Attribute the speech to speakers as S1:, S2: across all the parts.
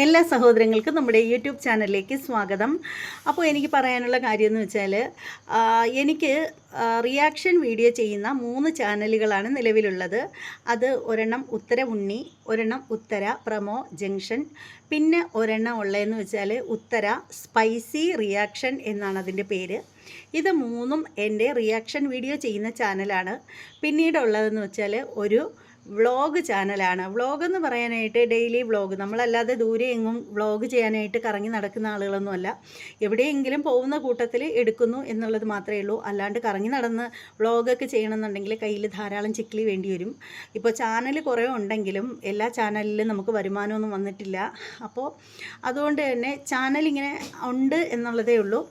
S1: എല്ലാ സഹോദരങ്ങൾക്കും നമ്മുടെ യൂട്യൂബ് ചാനലിലേക്ക് സ്വാഗതം. അപ്പോൾ എനിക്ക് പറയാനുള്ള കാര്യം എന്ന് വെച്ചാൽ എനിക്ക് റിയാക്ഷൻ വീഡിയോ ചെയ്യുന്ന മൂന്ന് ചാനലുകളാണ് നിലവിലുള്ളത്. അത് ഒരെണ്ണം ഉത്തര ഉണ്ണി ഒരെണ്ണം ഉത്തര പ്രമോ ജംഗ്ഷൻ പിന്നെ ഒരെണ്ണം ഉള്ളതെന്ന് വെച്ചാൽ ഉത്തര സ്പൈസി റിയാക്ഷൻ എന്നാണ് അതിന്റെ പേര്. ഇത് മൂന്നും എന്റെ റിയാക്ഷൻ വീഡിയോ ചെയ്യുന്ന ചാനലാണ്. പിന്നീടുള്ളതെന്ന് വെച്ചാൽ ഒരു വ്ളോഗ് ചാനലാണ്. വ്ളോഗ് എന്ന് പറയാനായിട്ട് ഡെയിലി വ്ളോഗ് നമ്മളല്ലാതെ ദൂരെ എങ്ങും വ്ളോഗ് ചെയ്യാനായിട്ട് കറങ്ങി നടക്കുന്ന ആളുകളൊന്നുമല്ല. എവിടെയെങ്കിലും പോകുന്ന കൂട്ടത്തിൽ എടുക്കുന്നു എന്നുള്ളത് മാത്രമേ ഉള്ളൂ. അല്ലാണ്ട് കറങ്ങി നടന്ന് വ്ളോഗൊക്കെ ചെയ്യണമെന്നുണ്ടെങ്കിൽ കയ്യിൽ ധാരാളം ചിക്കിലി വേണ്ടി വരും. ഇപ്പോൾ ചാനൽ കുറേ ഉണ്ടെങ്കിലും എല്ലാ ചാനലിലും നമുക്ക് വരുമാനമൊന്നും വന്നിട്ടില്ല. അപ്പോൾ അതുകൊണ്ട് തന്നെ ചാനൽ ഇങ്ങനെ ഉണ്ട് എന്നുള്ളതേ ഉള്ളൂ.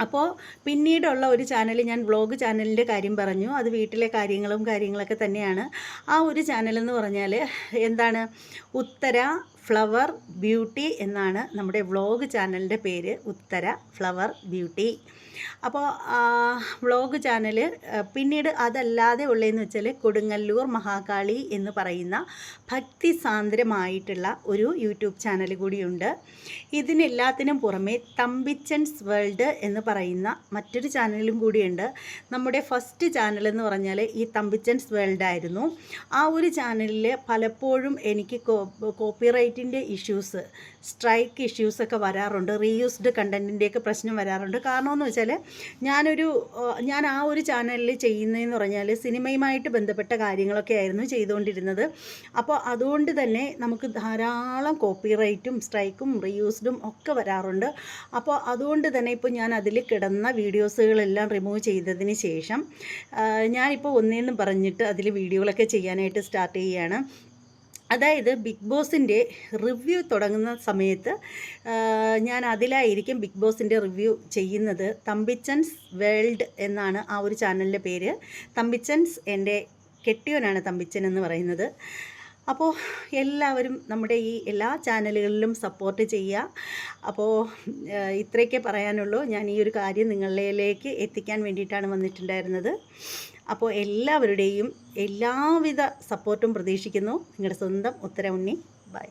S1: അപ്പോൾ പിന്നീടുള്ള ഒരു ചാനൽ ഞാൻ വ്ളോഗ് ചാനലിന്റെ കാര്യം പറഞ്ഞു. അത് വീട്ടിലെ കാര്യങ്ങളും കാര്യങ്ങളൊക്കെ തന്നെയാണ്. ആ ഒരു ചാനലെന്ന് പറഞ്ഞാൽ എന്താണ്? ഉത്തര ഫ്ലവർ ബ്യൂട്ടി എന്നാണ് നമ്മുടെ വ്ളോഗ് ചാനലിന്റെ പേര്. Uthara flower beauty. അപ്പോൾ വ്ളോഗ് ചാനൽ പിന്നീട് അതല്ലാതെ ഉള്ളതെന്ന് വെച്ചാൽ കൊടുങ്ങല്ലൂർ മഹാകാളി എന്ന് പറയുന്ന ഭക്തി സാന്ദ്രമായിട്ടുള്ള ഒരു യൂട്യൂബ് ചാനൽ കൂടിയുണ്ട്. ഇതിനെല്ലാത്തിനും പുറമെ തമ്പിച്ചൻസ് വേൾഡ് എന്ന് പറയുന്ന മറ്റൊരു ചാനലും കൂടിയുണ്ട്. നമ്മുടെ ഫസ്റ്റ് ചാനൽ എന്ന് പറഞ്ഞാൽ ഈ തമ്പിച്ചൻസ് വേൾഡ് ആയിരുന്നു. ആ ഒരു ചാനലിൽ പലപ്പോഴും എനിക്ക് കോപ്പിറൈറ്റിന്റെ ഇഷ്യൂസ് സ്ട്രൈക്ക് ഇഷ്യൂസൊക്കെ വരാറുണ്ട് റീയൂസ്ഡ് കണ്ടന്റിന്റെയൊക്കെ പ്രശ്നം വരാറുണ്ട്. കാരണമെന്ന് വെച്ചാൽ ഞാനൊരു ഞാൻ ആ ഒരു ചാനലിൽ ചെയ്യുന്നതെന്ന് പറഞ്ഞാൽ സിനിമയുമായിട്ട് ബന്ധപ്പെട്ട കാര്യങ്ങളൊക്കെ ആയിരുന്നു ചെയ്തുകൊണ്ടിരുന്നത്. അപ്പോൾ അതുകൊണ്ട് തന്നെ നമുക്ക് ധാരാളം കോപ്പിറൈറ്റും സ്ട്രൈക്കും റീയൂസ്ഡും ഒക്കെ വരാറുണ്ട്. അപ്പോൾ അതുകൊണ്ട് തന്നെ ഇപ്പോൾ ഞാൻ അതിൽ കിടന്ന വീഡിയോസുകളെല്ലാം റിമൂവ് ചെയ്തതിന് ശേഷം ഞാനിപ്പോൾ ഒന്നേന്ന് പറഞ്ഞിട്ട് അതിൽ വീഡിയോകളൊക്കെ ചെയ്യാനായിട്ട് സ്റ്റാർട്ട് ചെയ്യുകയാണ്. അതായത് ബിഗ് ബോസിന്റെ റിവ്യൂ തുടങ്ങുന്ന സമയത്ത് ഞാൻ അതിലായിരിക്കും ബിഗ് ബോസിന്റെ റിവ്യൂ ചെയ്യുന്നത്. തമ്പിച്ചൻസ് വേൾഡ് എന്നാണ് ആ ഒരു ചാനലിന്റെ പേര്. തമ്പിച്ചൻസ് എന്റെ കെട്ടിയോനാണ് തമ്പിച്ചൻ എന്ന് പറയുന്നത്. അപ്പോൾ എല്ലാവരും നമ്മുടെ ഈ എല്ലാ ചാനലുകളിലും സപ്പോർട്ട് ചെയ്യുക. അപ്പോൾ ഇത്രയൊക്കെ പറയാനുള്ളൂ. ഞാൻ ഈ ഒരു കാര്യം നിങ്ങളിലേക്ക് എത്തിക്കാൻ വേണ്ടിയിട്ടാണ് വന്നിട്ടുണ്ടായിരുന്നത്. അപ്പോൾ എല്ലാവരുടെയും എല്ലാവിധ സപ്പോർട്ടും പ്രതീക്ഷിക്കുന്നു. നിങ്ങളുടെ സ്വന്തം ഉത്തര ഉണ്ണി ബൈ